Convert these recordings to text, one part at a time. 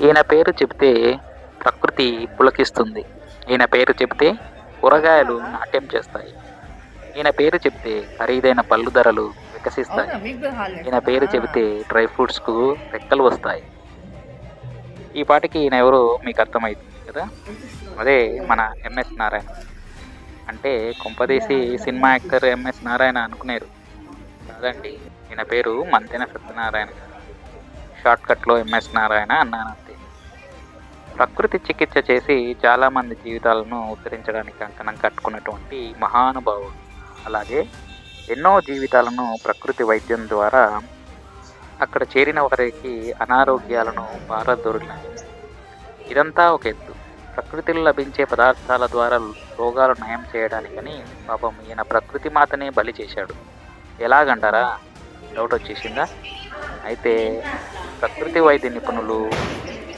ఈయన పేరు చెబితే ప్రకృతి పులకిస్తుంది. ఈయన పేరు చెబితే కూరగాయలు నాట్యం చేస్తాయి. ఈయన పేరు చెబితే ఖరీదైన పళ్ళు ధరలు వికసిస్తాయి. ఈయన పేరు చెబితే డ్రై ఫ్రూట్స్కు రెక్కలు వస్తాయి. ఈ పాటికి ఈయన ఎవరో మీకు అర్థమైంది కదా? అదే మన ఎంఎస్ నారాయణ. అంటే కొంపదీసి సినిమా యాక్టర్ ఎంఎస్ నారాయణ అనుకునేరు. కాదండి ఈయన పేరు మంతెన సత్యనారాయణ గారు. షార్ట్ కట్లో ఎంఎస్ నారాయణ అన్నాను ప్రకృతి చికిత్స చేసి చాలామంది జీవితాలను ఉద్ధరించడానికి కంకణం కట్టుకున్నటువంటి మహానుభావుడు. అలాగే ఎన్నో జీవితాలను ప్రకృతి వైద్యం ద్వారా అక్కడ చేరిన వారికి అనారోగ్యాలను పారదొరినాయి ఇదంతా ఒక ఎత్తు. ప్రకృతిలో లభించే పదార్థాల ద్వారా రోగాలు నయం చేయడానికని పాపం ఈయన ప్రకృతి మాతనే బలి చేశాడు. ఎలాగంటారా డౌట్ వచ్చేసిందా? అయితే ప్రకృతి వైద్య నిపుణులు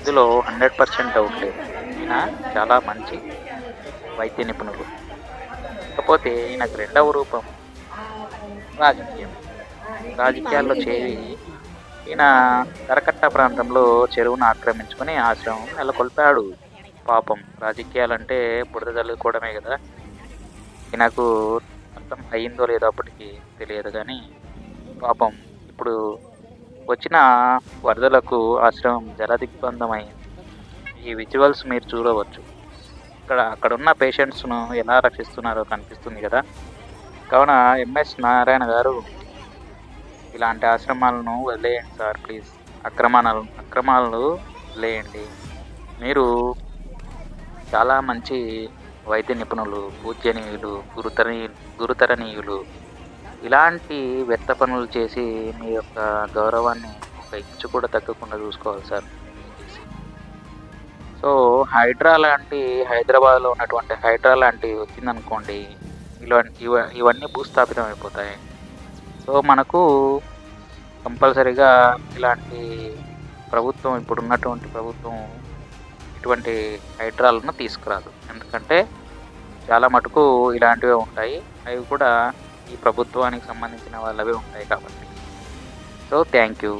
ఇందులో హండ్రెడ్ పర్సెంట్ డౌట్ లేదు. ఈయన చాలా మంచి వైద్య నిపుణులు. కాకపోతే ఈయనకు రెండవ రూపం రాజకీయం. రాజకీయాల్లో చేరి ఈయన కరకట్ట ప్రాంతంలో చెరువును ఆక్రమించుకొని ఆశ్రమం నెలకొల్పాడు. పాపం రాజకీయాలంటే బురద చల్లుకోవడమే కదా. ఈయనకు అర్థం అయ్యిందో లేదో అప్పటికి తెలియదు కానీ పాపం ఇప్పుడు వచ్చిన వరదలకు ఆశ్రమం జలదిగ్బంధమైంది ఈ విజువల్స్ మీరు చూడవచ్చు. ఇక్కడ అక్కడ ఉన్న పేషెంట్స్ను ఎలా రక్షిస్తున్నారో కనిపిస్తుంది కదా. కావున ఎంఎస్ నారాయణ గారు ఇలాంటి ఆశ్రమాలను వదిలేయండి సార్ ప్లీజ్. అక్రమాలు అక్రమాలను వదిలేయండి. మీరు చాలా మంచి వైద్య నిపుణులు పూజనీయులు గురుతరణీయులు గురుతరణీయులు ఇలాంటి వ్యర్థ పనులు చేసి మీ యొక్క గౌరవాన్ని ఒక ఇంచు కూడా తగ్గకుండా చూసుకోవాలి సార్. సో హైడ్రా లాంటి హైదరాబాద్లో ఉన్నటువంటి హైడ్రా లాంటివి వచ్చిందనుకోండి ఇలాంటి ఇవ ఇవన్నీ భూస్థాపితం అయిపోతాయి. సో మనకు కంపల్సరీగా ఇలాంటి ప్రభుత్వం ఇప్పుడు ఉన్నటువంటి ప్రభుత్వం ఇటువంటి హైడ్రాలను తీసుకురాదు. ఎందుకంటే చాలా మటుకు ఇలాంటివే ఉంటాయి. అవి కూడా ఈ ప్రభుత్వానికి సంబంధించిన వాళ్ళవే ఉంటాయి కాబట్టి. So thank you